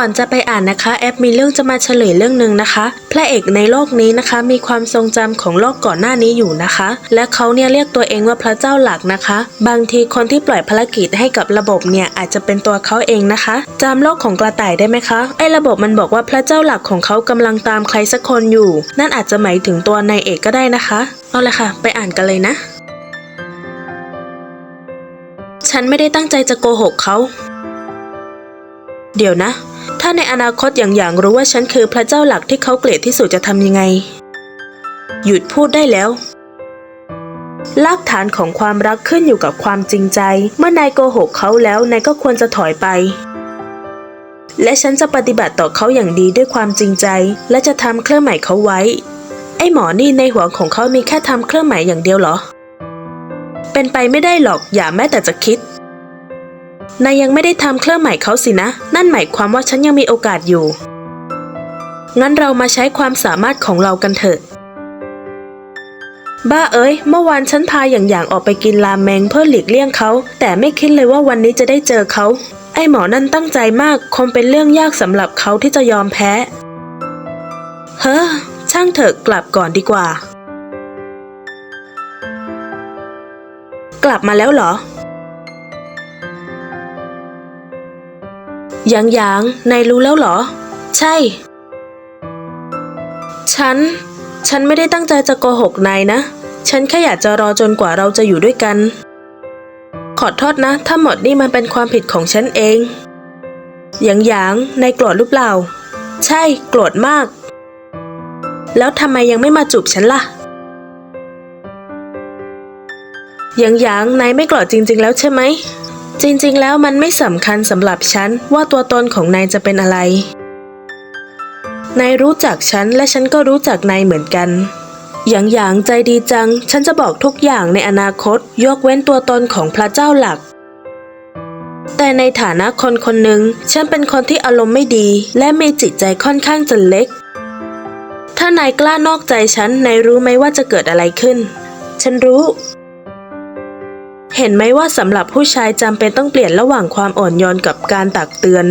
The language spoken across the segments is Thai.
ก่อนจะไปอ่านนะคะแอปมีเรื่องจะมาเฉลยเรื่องหนึ่งนะคะ พระเอกในโลกนี้นะคะ มีความทรงจำของโลกก่อนหน้านี้อยู่นะคะ และเขาเนี่ยเรียกตัวเองว่าพระเจ้าหลักนะคะ บางทีคนที่ปล่อยภารกิจให้กับระบบเนี่ยอาจจะเป็นตัวเขาเองนะคะจำโลกของกระต่ายได้ไหมคะไอ้ระบบมันบอกว่าพระเจ้าหลักของเขากำลังตามใครสักคนอยู่ นั่นอาจจะหมายถึงตัวนายเอกก็ได้นะคะเอาเลยค่ะ ไปอ่านกันเลยนะ ฉันไม่ได้ตั้งใจจะโกหกเขา เดี๋ยวนะาในอนาคตอย่างอย่างรู้ว่าฉันคือพระเจ้าหลักที่เขาเกลียดที่สุดจะทำยังไง หยุดพูดได้แล้วรากฐานของความรักขึ้นอยู่กับความจริงใจ เมื่อนายโกหกเขาแล้วนายก็ควรจะถอยไป และฉันจะปฏิบัติต่อเขาอย่างดีด้วยความจริงใจ และจะทำเครื่องหมายเขาไว้ ไอ้หมอนี่ในหัวของเขามีแค่ทำเครื่องหมายอย่างเดียวเหรอ เป็นไปไม่ได้หรอกอย่าแม้แต่จะคิด นายยังไม่ได้ทำเครื่องหมายเขาสินะ นั่นหมายความว่าฉันยังมีโอกาสอยู่ งั้นเรามาใช้ความสามารถของเรากันเถอะ บ้าเอ้ย เมื่อวานฉันพาอย่างอย่างออกไปกินรามเมงเพื่อหลีกเลี่ยงเขา แต่ไม่คิดเลยว่าวันนี้จะได้เจอเขา ไอ้หมอนั่นตั้งใจมาก คงเป็นเรื่องยากสำหรับเขาที่จะยอมแพ้ เฮ้อ ช่างเถอะกลับก่อนดีกว่า กลับมาแล้วเหรอ หยางหยางนายรู้แล้วเหรอ ใช่ ฉัน ฉันไม่ได้ตั้งใจจะโกหกนายนะ ฉันแค่อยากจะรอจนกว่าเราจะอยู่ด้วยกัน ขอโทษนะ ถ้าหมดนี่มันเป็นความผิดของฉันเองหยางหยางนายโกรธหรือเปล่า ใช่ โกรธมาก แล้วทำไมยังไม่มาจูบฉันล่ะหยางหยางนายไม่โกรธจริง ๆ แล้วใช่ไหม จริงๆ แล้วมันไม่สำคัญสำหรับฉันว่าตัวตนของนายจะเป็นอะไร นายรู้จักฉันและฉันก็รู้จักนายเหมือนกันหยางหยางใจดีจัง ฉันจะบอกทุกอย่างในอนาคต ยกเว้นตัวตนของพระเจ้าหลัก แต่ในฐานะคนคนหนึ่งฉันเป็นคนที่อารมณ์ไม่ดี และมีจิตใจค่อนข้างจะเล็ก ถ้านายกล้านอกใจฉัน นายรู้ไหมว่าจะเกิดอะไรขึ้น ฉันรู้ เห็นไหมว่าสำหรับผู้ชายจำเป็นต้องเปลี่ยนระหว่างความอ่อนโยนกับการตักเตือน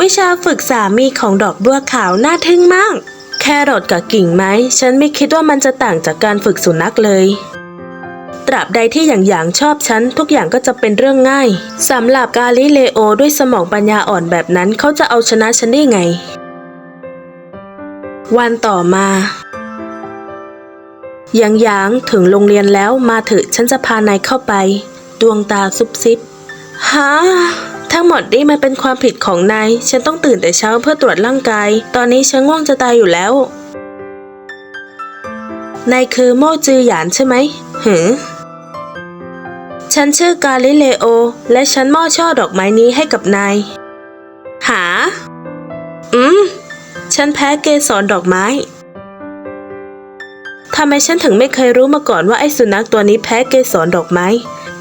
วิชาฝึกสามีของดอกบัวขาวน่าทึ่งมาก แครอทกับกิ่งไม้ ฉันไม่คิดว่ามันจะต่างจากการฝึกสุนัขเลย ตราบใดที่อย่างอย่างชอบฉัน ทุกอย่างก็จะเป็นเรื่องง่ายสำหรับกาลิเลโอด้วยสมองปัญญาอ่อนแบบนั้นเขาจะเอาชนะฉันได้ไง วันต่อมาหยางหยางถึงโรงเรียนแล้วมาเถอะฉันจะพานายเข้าไป ดวงตาซุบซิบฮะทั้งหมดนี่มันเป็นความผิดของนาย ฉันต้องตื่นแต่เช้าเพื่อตรวจร่างกาย ตอนนี้ฉันง่วงจะตายอยู่แล้ว นายคือโม่จือหยานใช่ไหมหือฉันชื่อกาลิเลโอ และฉันมอบช่อดอกไม้นี้ให้กับนาย หา อืม ฉันแพ้เกสรดอกไม้ ทำไมฉันถึงไม่เคยรู้มาก่อนว่าไอ้สุนัขตัวนี้แพ้เกสรดอกไม้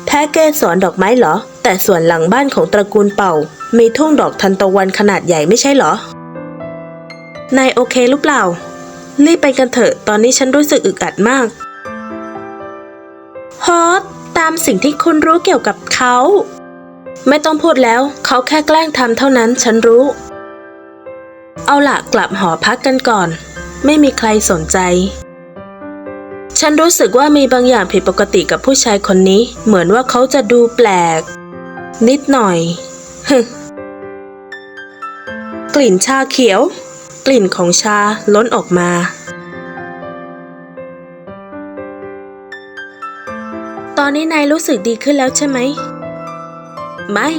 แพ้เกสรดอกไม้เหรอ แต่ส่วนหลังบ้านของตระกูลเป่า มีทุ่งดอกทันตะวันขนาดใหญ่ไม่ใช่เหรอ นายโอเคหรือเปล่า รีบไปกันเถอะ ตอนนี้ฉันรู้สึกอึดอัดมากฮอตตามสิ่งที่คุณรู้เกี่ยวกับเขา ไม่ต้องพูดแล้ว เขาแค่แกล้งทำเท่านั้นฉันรู้ เอาล่ะกลับหอพักกันก่อน ไม่มีใครสนใจ ฉันรู้สึกว่ามีบางอย่างผิดปกติกับผู้ชายคนนี้ เหมือนว่าเขาจะดูแปลก นิดหน่อยฮึกลิ่นชาเขียว กลิ่นของชาล้นออกมา ตอนนี้นายรู้สึกดีขึ้นแล้วใช่ไหม ไม่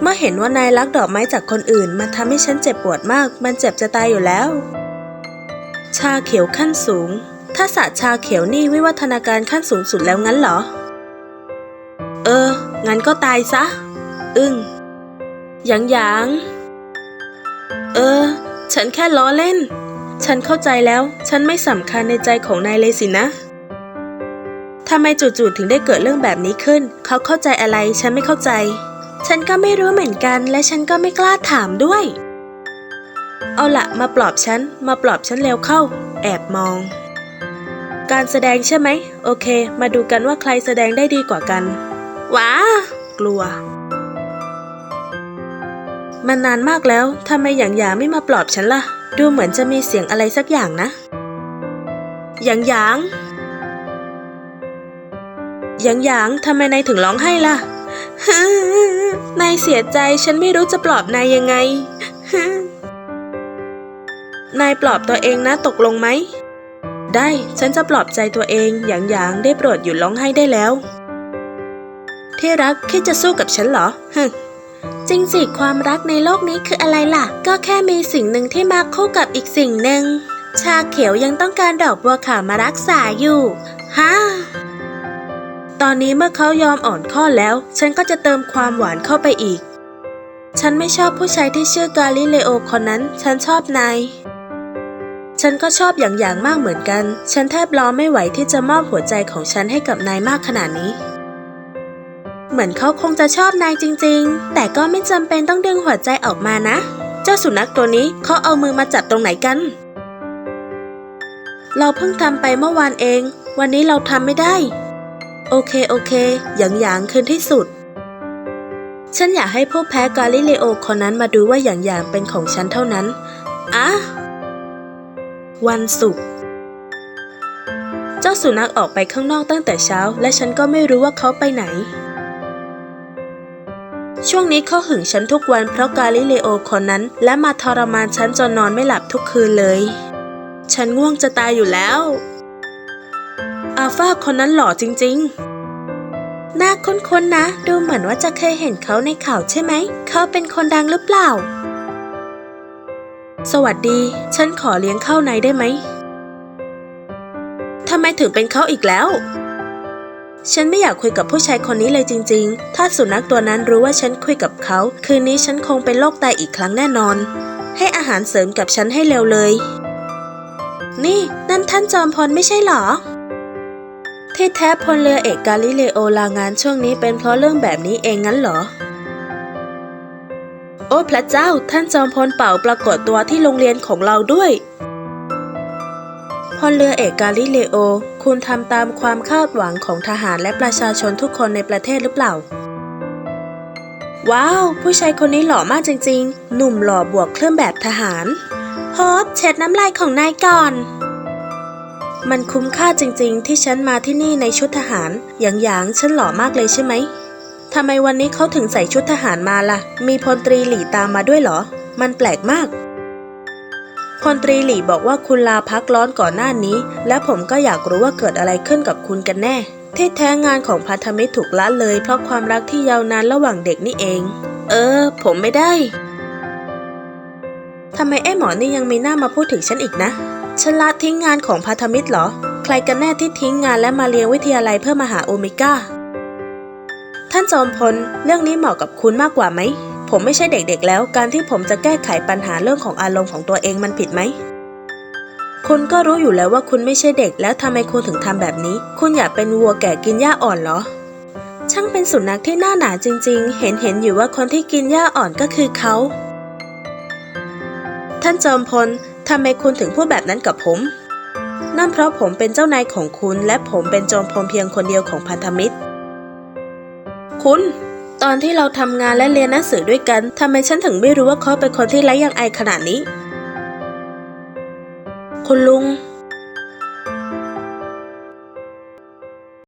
เมื่อเห็นว่านายรักดอกไม้จากคนอื่น มันทำให้ฉันเจ็บปวดมาก มันเจ็บจะตายอยู่แล้ว ชาเขียวขั้นสูง ถ้าสระชาเขียวนี่วิวัฒนาการขั้นสูงสุดแล้วงั้นเหรอ เออ งั้นก็ตายซะ อึ้งหยางหยางเออ ฉันแค่ล้อเล่น ฉันเข้าใจแล้ว ฉันไม่สำคัญในใจของนายเลยสินะทำไมจู่ๆถึงได้เกิดเรื่องแบบนี้ขึ้น เขาเข้าใจอะไร ฉันไม่เข้าใจ ฉันก็ไม่รู้เหมือนกัน และฉันก็ไม่กล้าถามด้วย เอาละมาปลอบฉัน มาปลอบฉันเร็วเข้า แอบมอง การแสดงใช่ไหม โอเค มาดูกันว่าใครแสดงได้ดีกว่ากัน ว้า กลัว มันนานมากแล้วทำไมหยางหยางไม่มาปลอบฉันล่ะ ดูเหมือนจะมีเสียงอะไรสักอย่างนะ หยางหยางหยางหยางทำไมนายถึงร้องไห้ล่ะนายเสียใจฉันไม่รู้จะปลอบนายยังไง นายปลอบตัวเองนะตกลงไหม ได้ ฉันจะปลอบใจตัวเองหยางหยางได้โปรดหยุดร้องไห้ได้แล้ว ที่รักคิดจะสู้กับฉันเหรอฮึจริงสิความรักในโลกนี้คืออะไรล่ะ ก็แค่มีสิ่งหนึ่งที่มาคู่กับอีกสิ่งหนึ่ง ชาเขียวยังต้องการดอกบัวขาวมารักษาอยู่ฮะตอนนี้เมื่อเขายอมอ่อนข้อแล้ว ฉันก็จะเติมความหวานเข้าไปอีก ฉันไม่ชอบผู้ชายที่ชื่อกาลิเลโอคนนั้น ฉันชอบนาย ฉันก็ชอบอย่างอย่างมากเหมือนกัน ฉันแทบรอไม่ไหวที่จะมอบหัวใจของฉันให้กับนายมากขนาดนี้ เหมือนเขาคงจะชอบนายจริง ๆ แต่ก็ไม่จำเป็นต้องดึงหัวใจออกมานะ เจ้าสุนัขตัวนี้เขาเอามือมาจับตรงไหนกัน เราเพิ่งทำไปเมื่อวานเอง วันนี้เราทำไม่ได้ โอเคโอเค อย่างอย่างคืนที่สุด ฉันอยากให้ผู้แพ้กาลิเลโอคนนั้นมาดูว่าอย่างอย่างเป็นของฉันเท่านั้นอะ วันศุกร์เจ้าสุนัขออกไปข้างนอกตั้งแต่เช้า และฉันก็ไม่รู้ว่าเขาไปไหน ช่วงนี้เขาหึงฉันทุกวันเพราะกาลิเลโอคนนั้น และมาทรมานฉันจนนอนไม่หลับทุกคืนเลย ฉันง่วงจะตายอยู่แล้ว อาฟาคนนั้นหล่อจริง ๆน่าคุ้นๆนะดูเหมือนว่าจะเคยเห็นเขาในข่าวใช่ไหม เขาเป็นคนดังหรือเปล่า สวัสดี ฉันขอเลี้ยงข้าวในได้ไหม ทำไมถึงเป็นเขาอีกแล้ว ฉันไม่อยากคุยกับผู้ชายคนนี้เลยจริง ๆ ถ้าสุนัขตัวนั้นรู้ว่าฉันคุยกับเขา คืนนี้ฉันคงเป็นโรคตายอีกครั้งแน่นอน ให้อาหารเสริมกับฉันให้เร็วเลย นี่ นั่นท่านจอมพลไม่ใช่หรอ ที่แท้พลเรือเอกกาลิเลโอลางานช่วงนี้เป็นเพราะเรื่องแบบนี้เองงั้นเหรอ โอ้พระเจ้าท่านจอมพลเป่าปรากฏตัวที่โรงเรียนของเราด้วยพลเรือเอกกาลิเลโอ คุณทำตามความคาดหวังของทหารและประชาชนทุกคนในประเทศหรือเปล่า ว้าว ผู้ชายคนนี้หล่อมากจริง ๆ หนุ่มหล่อบวกเครื่องแบบทหารโฮปเช็ดน้ำลายของนายก่อน มันคุ้มค่าจริง ๆ ที่ฉันมาที่นี่ในชุดทหารอย่างอย่างฉันหล่อมากเลยใช่ไหม ทำไมวันนี้เขาถึงใส่ชุดทหารมาล่ะ มีพลตรีหลี่ตามมาด้วยเหรอ มันแปลกมาก พลตรีหลี่บอกว่าคุณลาพักร้อนก่อนหน้านี้ และผมก็อยากรู้ว่าเกิดอะไรขึ้นกับคุณกันแน่ ที่แท้งานของพันธมิตรถูกละเลย เพราะความรักที่ยาวนานระหว่างเด็กนี่เอง เออ ผมไม่ได้ทำไมไอ้หมอนี่ยังมีหน้ามาพูดถึงฉันอีกนะ ฉันละทิ้งงานของพันธมิตรเหรอ ใครกันแน่ที่ทิ้งงานและมาเรียนวิทยาลัยเพื่อมาหาโอเมก้า ท่านจอมพล เรื่องนี้เหมาะกับคุณมากกว่าไหม ผมไม่ใช่เด็กๆแล้ว การที่ผมจะแก้ไขปัญหาเรื่องของอารมณ์ของตัวเองมันผิดไหม คุณก็รู้อยู่แล้วว่าคุณไม่ใช่เด็กแล้วทำไมคุณถึงทำแบบนี้ คุณอยากเป็นวัวแก่กินหญ้าอ่อนเหรอ ช่างเป็นสุนัขที่หน้าหนาจริง ๆ เห็นเห็นอยู่ว่าคนที่กินหญ้าอ่อนก็คือเขา ท่านจอมพลทำไมคุณถึงพูดแบบนั้นกับผม นั่นเพราะผมเป็นเจ้านายของคุณ และผมเป็นจอมพลเพียงคนเดียวของพันธมิตร คุณ ตอนที่เราทำงานและเรียนหนังสือด้วยกันทำไมฉันถึงไม่รู้ว่าเขาเป็นคนที่ไร้ยังไอขนาดนี้ คุณลุง